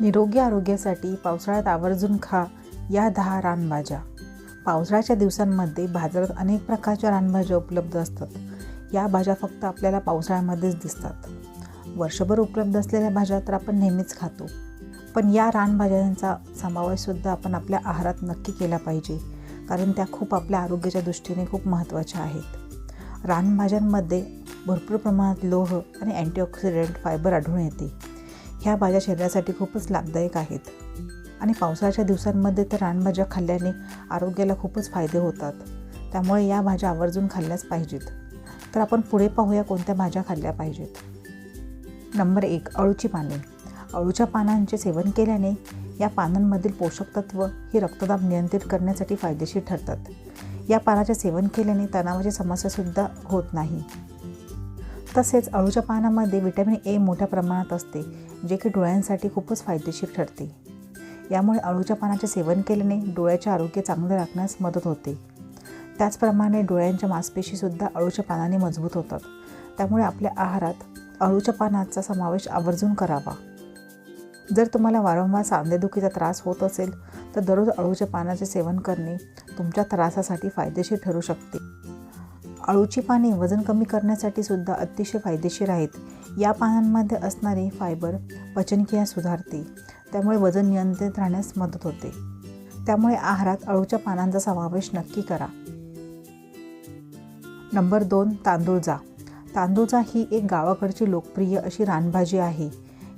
निरोगी आरोग्यासाठी पावसाळ्यात आवर्जून खा या दहा रानभाज्या. पावसाळ्याच्या दिवसांमध्ये बाजारात अनेक प्रकारच्या रानभाज्या उपलब्ध असतात. या भाज्या फक्त आपल्याला पावसाळ्यामध्येच दिसतात. वर्षभर उपलब्ध असलेल्या भाज्या तर आपण नेहमीच खातो. पण या रानभाज्यांचा समावेशसुद्धा आपण आपल्या आहारात नक्की केला पाहिजे कारण त्या खूप आपल्या आरोग्याच्या दृष्टीने खूप महत्त्वाच्या आहेत. रानभाज्यांमध्ये भरपूर प्रमाणात लोह आणि अँटीऑक्सिडंट फायबर आढळून येते. ह्या भाज्या शरीरासाठी खूपच लाभदायक आहेत. आणि पावसाळ्याच्या दिवसांमध्ये तर रानभाज्या खाल्ल्याने आरोग्याला खूपच फायदे होतात. त्यामुळे या भाज्या आवर्जून खाल्ल्याच पाहिजेत. तर आपण पुढे पाहूया कोणत्या भाज्या खाल्ल्या पाहिजेत. नंबर एक अळूची पाने. अळूच्या पानांचे सेवन केल्याने या पानांमधील पोषक तत्व ही रक्तदाब नियंत्रित करण्यासाठी फायदेशीर ठरतात. या पानाचे सेवन केल्याने तणावाची समस्यासुद्धा होत नाही. तसेच अळूच्या पानामध्ये व्हिटॅमिन ए मोठ्या प्रमाणात असते. जे की डोळ्यांसाठी खूपच फायदेशीर ठरते. यामुळे अळूच्या पानाचे सेवन केल्याने डोळ्याचे आरोग्य चांगले राखण्यास मदत होते. त्याचप्रमाणे डोळ्यांच्या मांसपेशीसुद्धा अळूच्या पानाने मजबूत होतात. त्यामुळे आपल्या आहारात अळूच्या पानाचा समावेश आवर्जून करावा. जर तुम्हाला वारंवार सांधेदुखीचा त्रास होत असेल तर दररोज अळूच्या पानाचे सेवन करणे तुमच्या त्रासासाठी फायदेशीर ठरू शकते. अळूची पाने वजन कमी करण्यासाठी सुद्धा अतिशय फायदेशीर आहेत. या पानांमध्ये असणारे फायबर पचनक्रिया सुधारते. त्यामुळे वजन नियंत्रित राहण्यास मदत होते. त्यामुळे आहारात अळूच्या पानांचा समावेश नक्की करा. नंबर दोन तांदूळजा तांदूळजा ही एक गावाकडची लोकप्रिय अशी रानभाजी आहे.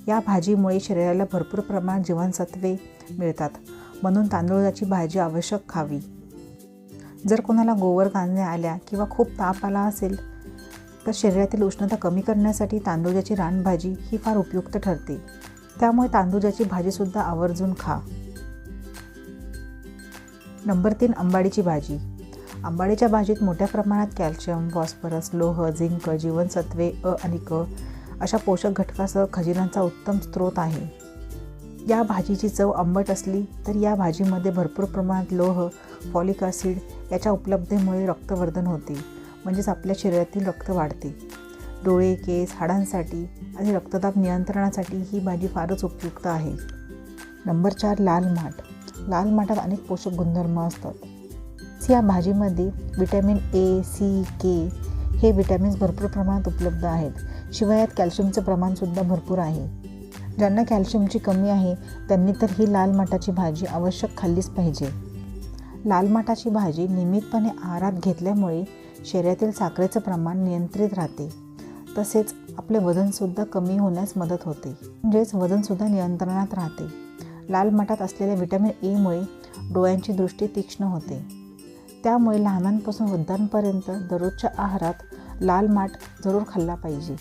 या भाजीमुळे शरीराला भरपूर प्रमाणात जीवनसत्वे मिळतात. म्हणून तांदूळाची भाजी आवश्यक खावी. जर कोणाला गोवर गांजण्या आल्या किंवा खूप ताप आला असेल तर शरीरातील उष्णता कमी करण्यासाठी तांदूळाची रानभाजी ही फार उपयुक्त ठरते. त्यामुळे तांदूळाची भाजीसुद्धा आवर्जून खा. नंबर तीन आंबाडीची भाजी. आंबाडीच्या भाजीत मोठ्या प्रमाणात कॅल्शियम फॉस्फरस लोह झिंक जीवनसत्वे अ आणि क अशा पोषक घटकासह खजिनांचा उत्तम स्रोत आहे. या भाजीची चव आंबट असली तर या भाजीमध्ये भरपूर प्रमाणात लोह फॉलिक ॲसिड याच्या उपलब्धतेमुळे रक्तवर्धन होते. म्हणजेच आपल्या शरीरातील रक्त वाढते. डोळे केस हाडांसाठी आणि रक्तदाब नियंत्रणासाठी ही भाजी फारच उपयुक्त आहे. नंबर चार लाल माठ. लाल माठात अनेक पोषक गुणधर्म असतात. या भाजीमध्ये विटॅमिन ए सी के हे विटॅमिन्स भरपूर प्रमाणात उपलब्ध आहेत. शिवाय यात कॅल्शियमचं प्रमाणसुद्धा भरपूर आहे. ज्यांना कॅल्शियमची कमी आहे त्यांनी तर ही लाल माठाची भाजी आवश्यक खाल्लीच पाहिजे. लाल माठाची भाजी नियमितपणे आहारात घेतल्यामुळे शरीरातील साखरेचं प्रमाण नियंत्रित राहते. तसेच आपले वजनसुद्धा कमी होण्यास मदत होते. म्हणजेच वजनसुद्धा नियंत्रणात राहते. लाल माठात असलेल्या विटॅमिन एमुळे e डोळ्यांची दृष्टी तीक्ष्ण होते. त्यामुळे लहानांपासून वृद्धांपर्यंत दररोजच्या आहारात लाल माठ जरूर खाल्ला पाहिजे.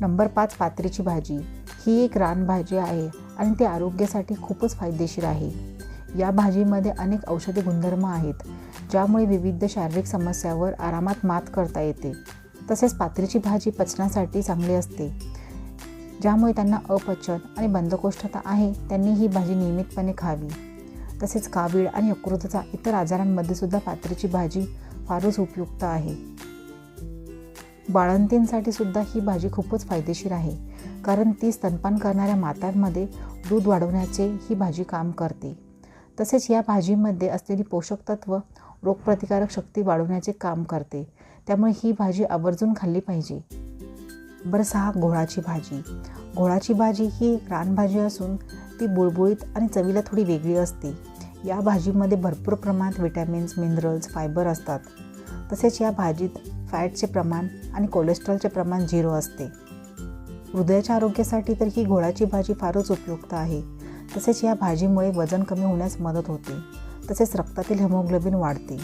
नंबर पाच पात्रीची भाजी. ही एक रानभाजी आहे आणि ती आरोग्यासाठी खूपच फायदेशीर आहे. या भाजीमध्ये अनेक औषधी गुणधर्म आहेत. ज्यामुळे विविध शारीरिक समस्यावर आरामात मात करता येते. तसेच पात्रीची भाजी पचनासाठी चांगली असते. ज्यामुळे त्यांना अपचन आणि बंदकोष्ठता आहे त्यांनी ही भाजी नियमितपणे खावी. तसेच कावीळ आणि यकृतचा इतर आजारांमध्ये सुद्धा पात्रीची भाजी फारच उपयुक्त आहे. बाळंतींसाठी सुद्धा ही भाजी खूपच फायदेशीर आहे कारण ती स्तनपान करणाऱ्या मातांमध्ये दूध वाढवण्याचे ही भाजी काम करते. तसेच या भाजीमध्ये असलेली पोषक तत्व रोगप्रतिकारक शक्ती वाढवण्याचे काम करते. त्यामुळे ही भाजी आवर्जून खाल्ली पाहिजे. बरं सहा घोळाची भाजी. घोळाची भाजी ही एक रानभाजी असून ती बुळबुळीत आणि चवीला थोडी वेगळी असते. या भाजीमध्ये भरपूर प्रमाणात विटॅमिन्स मिनरल्स फायबर असतात. तसेच या भाजीत फॅटचे प्रमाण आणि कोलेस्ट्रॉलचे प्रमाण झिरो असते. हृदयाच्या आरोग्यासाठी तर ही घोळाची भाजी फारच उपयुक्त आहे. तसेच या भाजीमुळे वजन कमी होण्यास मदत होते. तसेच रक्तातील हिमोग्लोबिन वाढते.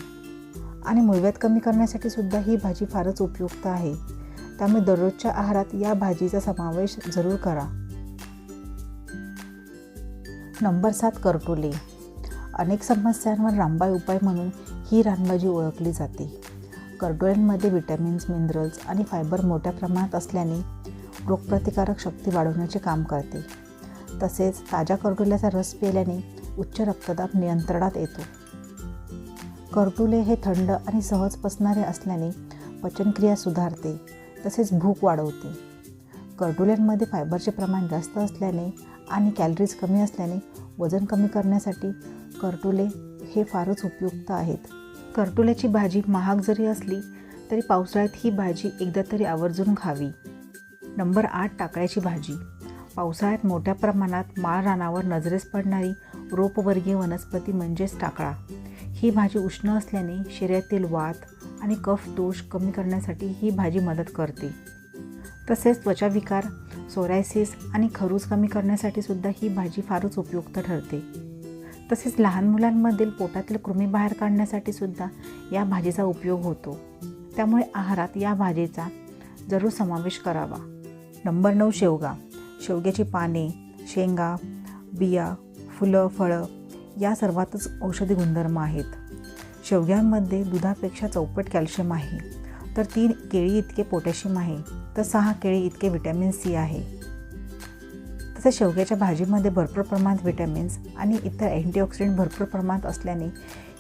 आणि मुळव्यात कमी करण्यासाठी सुद्धा ही भाजी फारच उपयुक्त आहे. त्यामुळे दररोजच्या आहारात या भाजीचा समावेश जरूर करा. नंबर सात करटोले. अनेक समस्यांवर रामबाई उपाय म्हणून ही रानभाजी ओळखली जाते. करटोल्यांमध्ये विटॅमिन्स मिनरल्स आणि फायबर मोठ्या प्रमाणात असल्याने रोगप्रतिकारक शक्ती वाढवण्याचे काम करते. तसेच ताज्या करटुल्याचा रस पिल्याने उच्च रक्तदाब नियंत्रणात येतो. करटुले हे थंड आणि सहज पसणारे असल्याने पचनक्रिया सुधारते तसेच भूक वाढवते. करटुल्यांमध्ये फायबरचे प्रमाण जास्त असल्याने आणि कॅलरीज कमी असल्याने वजन कमी करण्यासाठी करटुले हे फारच उपयुक्त आहेत. करटुल्याची भाजी महाग जरी असली तरी पावसाळ्यात ही भाजी एकदा तरी आवर्जून खावी. नंबर आठ टाकळ्याची भाजी. पावसाळ्यात मोठ्या प्रमाणात माळ रानावर नजरेस पडणारी रोपवर्गीय वनस्पती म्हणजेच टाकळा. ही भाजी उष्ण असल्याने शरीरातील वात आणि कफ दोष कमी करण्यासाठी ही भाजी मदत करते. तसेच त्वचाविकार सोरायसिस आणि खरूज कमी करण्यासाठी सुद्धा ही भाजी फारच उपयुक्त ठरते. तसेच लहान मुलांमधील पोटातील कृमी बाहेर काढण्यासाठी सुद्धा या भाजीचा उपयोग होतो. त्यामुळे आहारात या भाजीचा जरूर समावेश करावा. नंबर नऊ शेवगा. शेवग्याची पाने शेंगा बिया फुलं फळं या सर्वातच औषधी गुणधर्म आहेत. शेवग्यांमध्ये दुधापेक्षा चौपट कॅल्शियम आहे. तर तीन केळी इतके पोटॅशियम आहे. तर सहा केळी इतके विटॅमिन सी आहे. तसेच शेवग्याच्या भाजीमध्ये भरपूर प्रमाणात विटॅमिन्स आणि इतर अँटीऑक्सिडंट भरपूर प्रमाणात असल्याने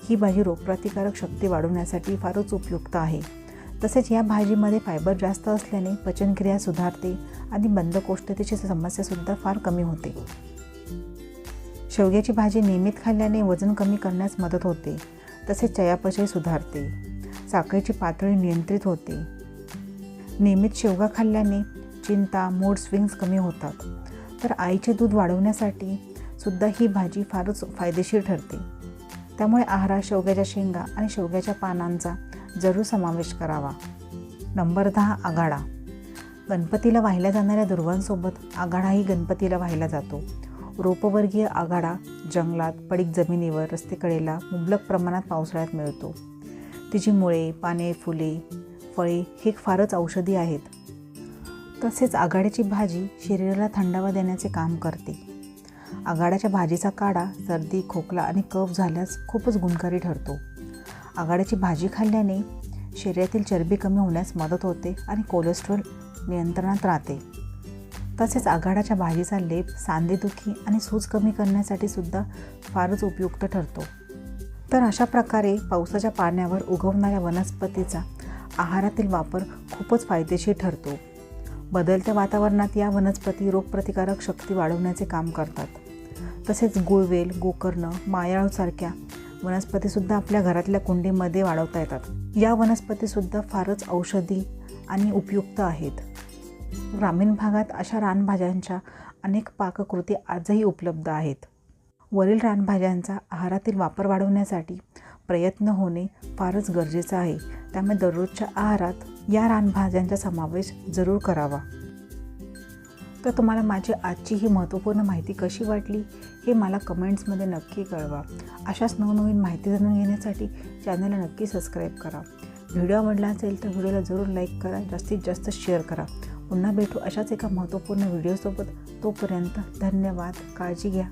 ही भाजी रोगप्रतिकारक शक्ती वाढवण्यासाठी फारच उपयुक्त आहे. तसेच या भाजीमध्ये फायबर जास्त असल्याने पचनक्रिया सुधारते आणि बंदकोष्ठतेची समस्यासुद्धा फार कमी होते. शेवग्याची भाजी नियमित खाल्ल्याने वजन कमी करण्यास मदत होते. तसेच चयापचय सुधारते. साखरेची पातळी नियंत्रित होते. नियमित शेवगा खाल्ल्याने चिंता मूड स्विंग्स कमी होतात. तर आईचे दूध वाढवण्यासाठी सुद्धा ही भाजी फारच फायदेशीर ठरते. त्यामुळे आहारात शेवग्याच्या शेंगा आणि शेवग्याच्या पानांचा जरूर समावेश करावा. नंबर दहा आघाडा. गणपतीला वाहिल्या जाणाऱ्या दुर्वांसोबत आघाडाही गणपतीला वाहिला जातो. रोपवर्गीय आघाडा जंगलात पडीक जमिनीवर रस्तेकडेला मुबलक प्रमाणात पावसाळ्यात मिळतो. तिची मुळे पाने फुले फळे हे फारच औषधी आहेत. तसेच आघाड्याची भाजी शरीराला थंडावा देण्याचे काम करते. आघाड्याच्या भाजीचा काढा सर्दी खोकला आणि कफ झाल्यास खूपच गुणकारी ठरतो. आघाड्याची भाजी खाल्ल्याने शरीरातील चरबी कमी होण्यास मदत होते आणि कोलेस्ट्रॉल नियंत्रणात राहते. तसेच आघाडाच्या भाजीचा लेप सांधेदुखी आणि सूज कमी करण्यासाठी सुद्धा फारच उपयुक्त ठरतो. तर अशा प्रकारे पावसाच्या पाण्यावर उगवणाऱ्या वनस्पतीचा आहारातील वापर खूपच फायदेशीर ठरतो. बदलत्या वातावरणात या वनस्पती रोगप्रतिकारक शक्ती वाढवण्याचे काम करतात. तसेच गुळवेल गोकर्ण मायाळसारख्या वनस्पतीसुद्धा आपल्या घरातल्या कुंडीमध्ये वाढवता येतात. या वनस्पतीसुद्धा फारच औषधी आणि उपयुक्त आहेत. ग्रामीण भागात अशा रानभाज्यांच्या अनेक पाककृती आजही उपलब्ध आहेत. वरील रानभाज्यांचा आहारातील वापर वाढवण्यासाठी प्रयत्न होणे फारच गरजेचं आहे. त्यामुळे दररोजच्या आहारात या रानभाज्यांचा समावेश जरूर करावा. तर तुम्हाला माझी आजची ही महत्त्वपूर्ण माहिती कशी वाटली हे मला कमेंट्समध्ये नक्की कळवा. अशाच नवनवीन माहिती जाणून घेण्यासाठी चॅनलला नक्की सबस्क्राईब करा. व्हिडिओ आवडला असेल तर व्हिडिओला जरूर लाईक करा जास्तीत जास्त शेअर करा. पुन्हा भेटू अशाच एका महत्त्वपूर्ण व्हिडिओसोबत. तोपर्यंत धन्यवाद काळजी घ्या.